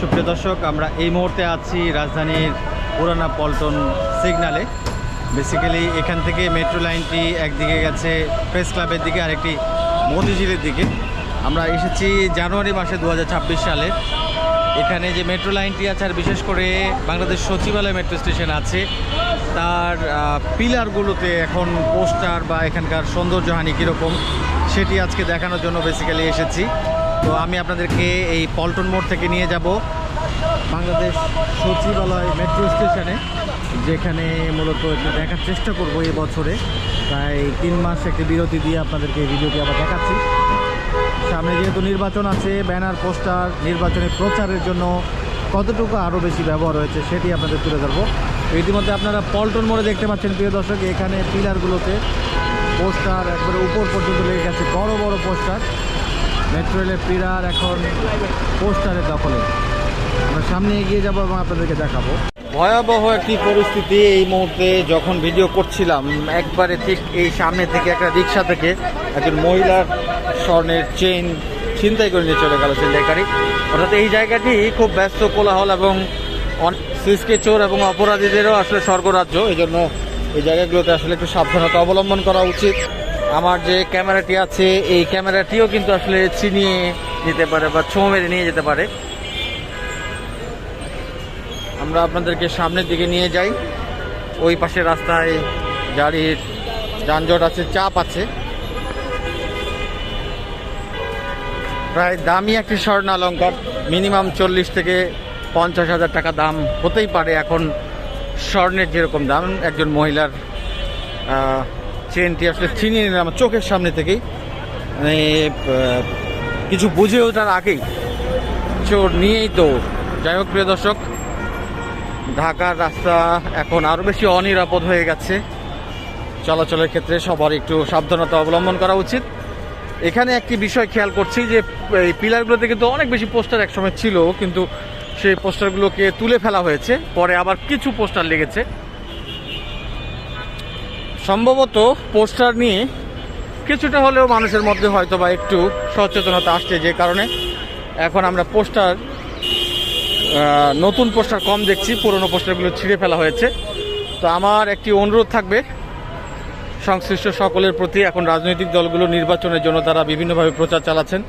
সুপ্রিয় দর্শক, আমরা এই মুহূর্তে আছি রাজধানীর পুরানা পল্টন সিগনালে। বেসিক্যালি এখান থেকে মেট্রো লাইনটি একদিকে গেছে প্রেস ক্লাবের দিকে, আরেকটি মতিঝিলের দিকে। আমরা এসেছি জানুয়ারি মাসে দু হাজার ছাব্বিশ সালে। এখানে যে মেট্রো লাইনটি আছে, আর বিশেষ করে বাংলাদেশ সচিবালয় মেট্রো স্টেশন আছে, তার পিলারগুলোতে এখন পোস্টার বা এখানকার সৌন্দর্যহানি কীরকম, সেটি আজকে দেখানোর জন্য বেসিক্যালি এসেছি। তো আমি আপনাদেরকে এই পল্টন মোড় থেকে নিয়ে যাব বাংলাদেশ সচিবালয় মেট্রো স্টেশনে, যেখানে মূলত একটু দেখার চেষ্টা করব এই বছরে। প্রায় তিন মাস একটি বিরতি দিয়ে আপনাদেরকে এই ভিডিওটি আবার দেখাচ্ছি। সামনে যেহেতু নির্বাচন আছে, ব্যানার, পোস্টার, নির্বাচনী প্রচারের জন্য কতটুকু আরও বেশি ব্যবহার হয়েছে সেটি আপনাদের তুলে ধরবো। ইতিমধ্যে আপনারা পল্টন মোড়ে দেখতে পাচ্ছেন, প্রিয় দর্শক, এখানে পিলারগুলোতে পোস্টার একবারে উপর পর্যন্ত লেগে গেছে, বড় বড় পোস্টার। মেট্রো রেলের পিলার এখন পোস্টারের দখলে। আমরা সামনে এগিয়ে যাব এবং আপনাদেরকে দেখাবো। ভয়াবহ একটি পরিস্থিতি এই মুহূর্তে যখন ভিডিও করছিলাম, একবারে ঠিক এই সামনে থেকে একটা রিক্সা থেকে একজন মহিলার স্বর্ণের চেইন ছিনতাই করে নিয়ে চলে গেল ছিনতাইকারী অর্থাৎ এই জায়গাটি খুব ব্যস্ত, কোলাহল এবং সিসকে চোর এবং অপরাধীদেরও আসলে স্বর্গরাজ্য। এই জন্য এই জায়গাগুলোতে আসলে একটু সাবধানতা অবলম্বন করা উচিত। আমার যে ক্যামেরাটি আছে, এই ক্যামেরাটিও কিন্তু আসলে চিনিয়ে নিতে পারে বা ছোঁ মেরে নিয়ে যেতে পারে। আমরা আপনাদেরকে সামনের দিকে নিয়ে যাই। ওই পাশে রাস্তায় গাড়ির যানজট আছে, চাপ আছে। প্রায় দামি একটি স্বর্ণ অলঙ্কার মিনিমাম চল্লিশ থেকে পঞ্চাশ হাজার টাকা দাম হতেই পারে এখন স্বর্ণের যেরকম দাম। একজন মহিলার চেনটি আসলে ছিনিয়ে নিলাম চোখের সামনে থেকেই। মানে কিছু বুঝে ওঠার আগেই। চোর নিয়েই তো। যাই হোক, প্রিয় দর্শক, ঢাকার রাস্তা এখন আরও বেশি অনিরাপদ হয়ে গেছে। চলাচলের ক্ষেত্রে সবার একটু সাবধানতা অবলম্বন করা উচিত। এখানে একটি বিষয় খেয়াল করছি যে, এই পিলারগুলোতে কিন্তু অনেক বেশি পোস্টার একসময় ছিল, কিন্তু সেই পোস্টারগুলোকে তুলে ফেলা হয়েছে। পরে আবার কিছু পোস্টার লেগেছে। সম্ভবত পোস্টার নিয়ে কিছুটা হলেও মানুষের মধ্যে হয়তো বা একটু সচেতনতা আসছে যে কারণে এখন আমরা পোস্টার নতুন পোস্টার কম দেখছি, পুরনো পোস্টারগুলো ছিঁড়ে ফেলা হয়েছে। তো আমার একটি অনুরোধ থাকবে, সংশ্লিষ্ট সকলের প্রতি এখন রাজনৈতিক দলগুলো নির্বাচনের জন্য তারা বিভিন্নভাবে প্রচার চালাচ্ছেন।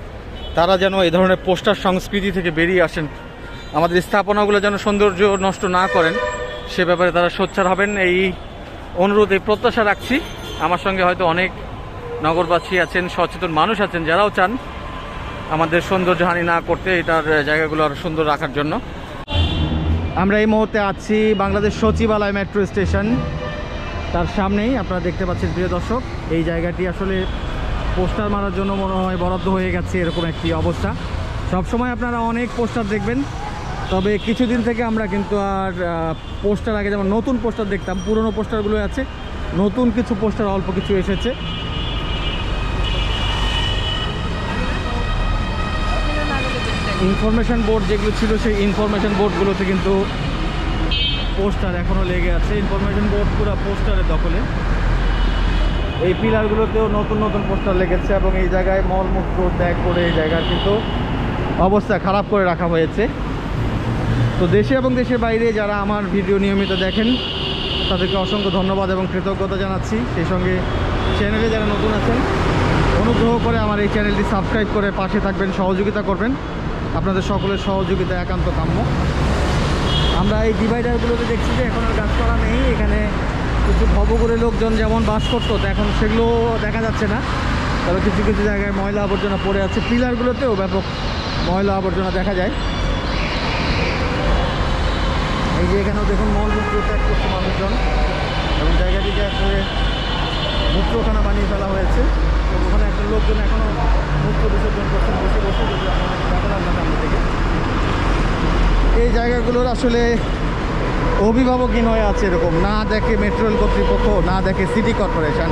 তারা যেন এই ধরনের পোস্টার সংস্কৃতি থেকে বেরিয়ে আসেন। আমাদের স্থাপনাগুলো যেন সৌন্দর্য নষ্ট না করেন, সে ব্যাপারে তারা সোচ্চার হবেন। এই অনুরোধ প্রত্যাশা রাখছি। আমার সঙ্গে হয়তো অনেক নগরবাসী আছেন, সচেতন মানুষ আছেন, যারাও চান আমাদের সৌন্দর্যহানি না করতে এটার জায়গাগুলো আরও সুন্দর রাখার জন্য। আমরা এই মুহূর্তে আছি বাংলাদেশ সচিবালয় মেট্রো স্টেশন। তার সামনেই আপনারা দেখতে পাচ্ছেন, প্রিয় দর্শক, এই জায়গাটি আসলে পোস্টার মারার জন্য মনে হয় বরাদ্দ হয়ে গেছে, এরকম একটি অবস্থা। সবসময় আপনারা অনেক পোস্টার দেখবেন তবে কিছুদিন থেকে আমরা কিন্তু আর পোস্টার আগে যেমন নতুন পোস্টার দেখতাম, পুরনো পোস্টারগুলো আছে, নতুন কিছু পোস্টার, অল্প কিছু এসেছে। ইনফরমেশন বোর্ড যেগুলো ছিল, সেই ইনফরমেশন বোর্ডগুলোতে কিন্তু পোস্টার এখনও লেগে আছে। ইনফরমেশন বোর্ড পুরো পোস্টারের দখলে। এই পিলারগুলোতেও নতুন নতুন পোস্টার লেগেছে এবং এই জায়গায় মলমূত্র ত্যাগ করে এই জায়গার কিন্তু অবস্থা খারাপ করে রাখা হয়েছে। তো দেশে এবং দেশের বাইরে যারা আমার ভিডিও নিয়মিত দেখেন, তাদেরকে অসংখ্য ধন্যবাদ এবং কৃতজ্ঞতা জানাচ্ছি। সেই সঙ্গে চ্যানেলে যারা নতুন আছেন, অনুগ্রহ করে আমার এই চ্যানেলটি সাবস্ক্রাইব করে পাশে থাকবেন, সহযোগিতা করবেন। আপনাদের সকলের সহযোগিতা একান্ত কাম্য। আমরা এই ডিভাইডারগুলোতে দেখছি যে এখন আর গাছ করা নেই। এখানে কিছু ভবঘুরে লোকজন যেমন বাস করতো, তো এখন সেগুলো দেখা যাচ্ছে না। তবে কিছু কিছু জায়গায় ময়লা আবর্জনা পড়ে আছে। পিলারগুলোতেও ব্যাপক ময়লা আবর্জনা দেখা যায়। এই যে এখানেও দেখুন মলমূত্র ত্যাগ করছে মানুষজন। এবং জায়গাটিকে আসলে মূত্রখানা বানিয়ে ফেলা হয়েছে। ওখানে একটা লোকজন এখনও মূত্র বিসর্জন করছেন বসে বসে যদি থেকে। এই জায়গাগুলোর আসলে অভিভাবকহীন হয়ে আছে এরকম। না দেখে মেট্রো রেল কর্তৃপক্ষ, না দেখে সিটি কর্পোরেশন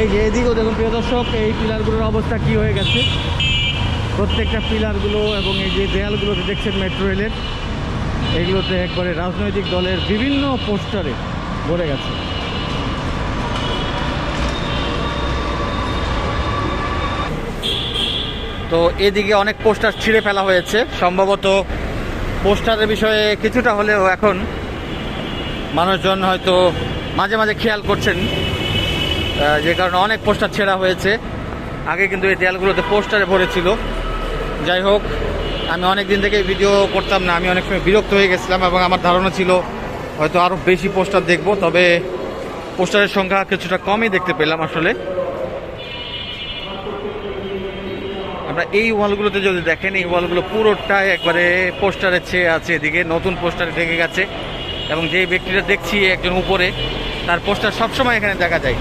এই যে এদিকেও দেখুন প্রিয় দর্শক, এই পিলারগুলোর অবস্থা কি হয়ে গেছে? প্রত্যেকটা পিলারগুলো এবং এই যে দেয়ালগুলোতে দেখছেন মেট্রো রেলের এগুলোতে একবারে রাজনৈতিক দলের বিভিন্ন পোস্টারে ভরে গেছে। তো এদিকে অনেক পোস্টার ছিঁড়ে ফেলা হয়েছে। সম্ভবত পোস্টারের বিষয়ে কিছুটা হলেও এখন মানুষজন হয়তো মাঝে মাঝে খেয়াল করছেন যে কারণে অনেক পোস্টার ছেঁড়া হয়েছে। আগে কিন্তু এই দেয়ালগুলোতে পোস্টারে ভরেছিল। যাই হোক আমি অনেক দিন থেকে ভিডিও করতাম না, আমি অনেক সময় বিরক্ত হয়ে গেছিলাম এবং আমার ধারণা ছিল হয়তো আরও বেশি পোস্টার দেখব, তবে পোস্টারের সংখ্যা কিছুটা কমই দেখতে পেলাম আসলে। আমরা এই ওয়ালগুলোতে যদি দেখেন, এই ওয়ালগুলো পুরোটাই একবারে পোস্টারের ছেয়ে আছে এদিকে, নতুন পোস্টারে ঢেকে গেছে এবং যে ব্যক্তিটা দেখছি একজন উপরে, তার পোস্টার সবসময় এখানে দেখা যায়।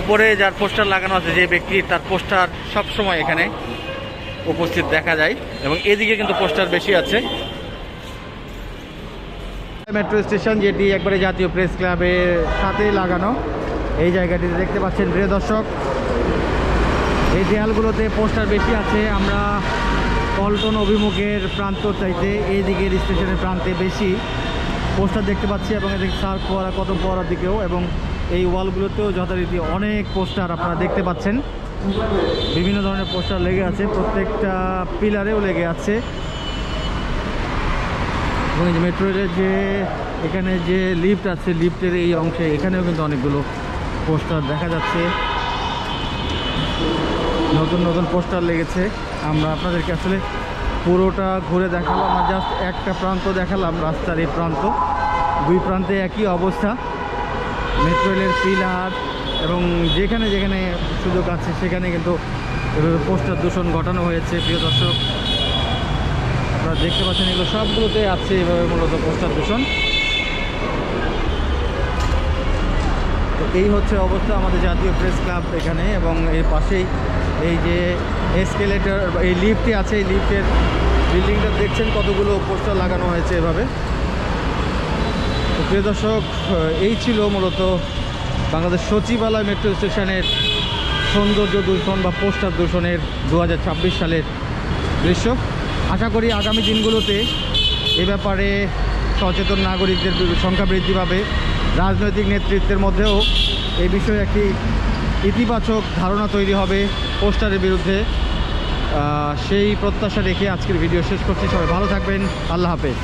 উপরে যার পোস্টার লাগানো আছে, যে ব্যক্তি তার পোস্টার সবসময় এখানে উপস্থিত দেখা যায় এবং এদিকে কিন্তু পোস্টার বেশি আছে। মেট্রো স্টেশন, যেটি একবারে জাতীয় প্রেস ক্লাবের সাথেই লাগানো। এই জায়গাটিতে দেখতে পাচ্ছেন, প্রিয় দর্শক, এই দেয়ালগুলোতে পোস্টার বেশি আছে। আমরা পল্টন অভিমুখের প্রান্ত চাইতে এই দিকের স্টেশনের প্রান্তে বেশি পোস্টার দেখতে পাচ্ছি এবং এদিকে সার্ক ফোয়ারা কদম ফোয়ারার দিকেও এবং এই ওয়ালগুলোতেও যথারীতি অনেক পোস্টার আপনারা দেখতে পাচ্ছেন। বিভিন্ন ধরনের পোস্টার লেগে আছে, প্রত্যেকটা পিলারেও লেগে আছে। এবং এই যে মেট্রো রেলের যে, এখানে যে লিফট আছে, লিফটের এই অংশে এখানেও কিন্তু অনেকগুলো পোস্টার দেখা যাচ্ছে। নতুন নতুন পোস্টার লেগেছে। আমরা আপনাদেরকে আসলে পুরোটা ঘুরে দেখালাম না জাস্ট একটা প্রান্ত দেখালাম, রাস্তার এই প্রান্ত। দুই প্রান্তে একই অবস্থা। মেট্রো রেলের পিলার এবং যেখানে যেখানে সুযোগ আছে সেখানে কিন্তু এভাবে পোস্টার দূষণ ঘটানো হয়েছে, প্রিয় দর্শক। আপনারা দেখতে পাচ্ছেন এগুলো সবগুলোতে আছে এভাবে মূলত পোস্টার দূষণ। তো এই হচ্ছে অবস্থা আমাদের জাতীয় প্রেস ক্লাব এখানে এবং এর পাশেই এই যে এসকেলেটর, এই লিফটটি আছে, এই লিফটের বিল্ডিংটা দেখছেন কতগুলো পোস্টার লাগানো হয়েছে এভাবে। প্রিয় দর্শক, এই ছিল মূলত বাংলাদেশ সচিবালয় মেট্রো স্টেশনের সৌন্দর্য দূষণ বা পোস্টার দূষণের দু হাজার ছাব্বিশ সালের দৃশ্য। আশা করি আগামী দিনগুলোতে এ ব্যাপারে সচেতন নাগরিকদের সংখ্যা বৃদ্ধি পাবে। রাজনৈতিক নেতৃত্বের মধ্যেও এই বিষয়ে একটি ইতিবাচক ধারণা তৈরি হবে পোস্টারের বিরুদ্ধে। সেই প্রত্যাশা রেখে আজকের ভিডিও শেষ করছি। সবাই ভালো থাকবেন। আল্লাহ হাফেজ।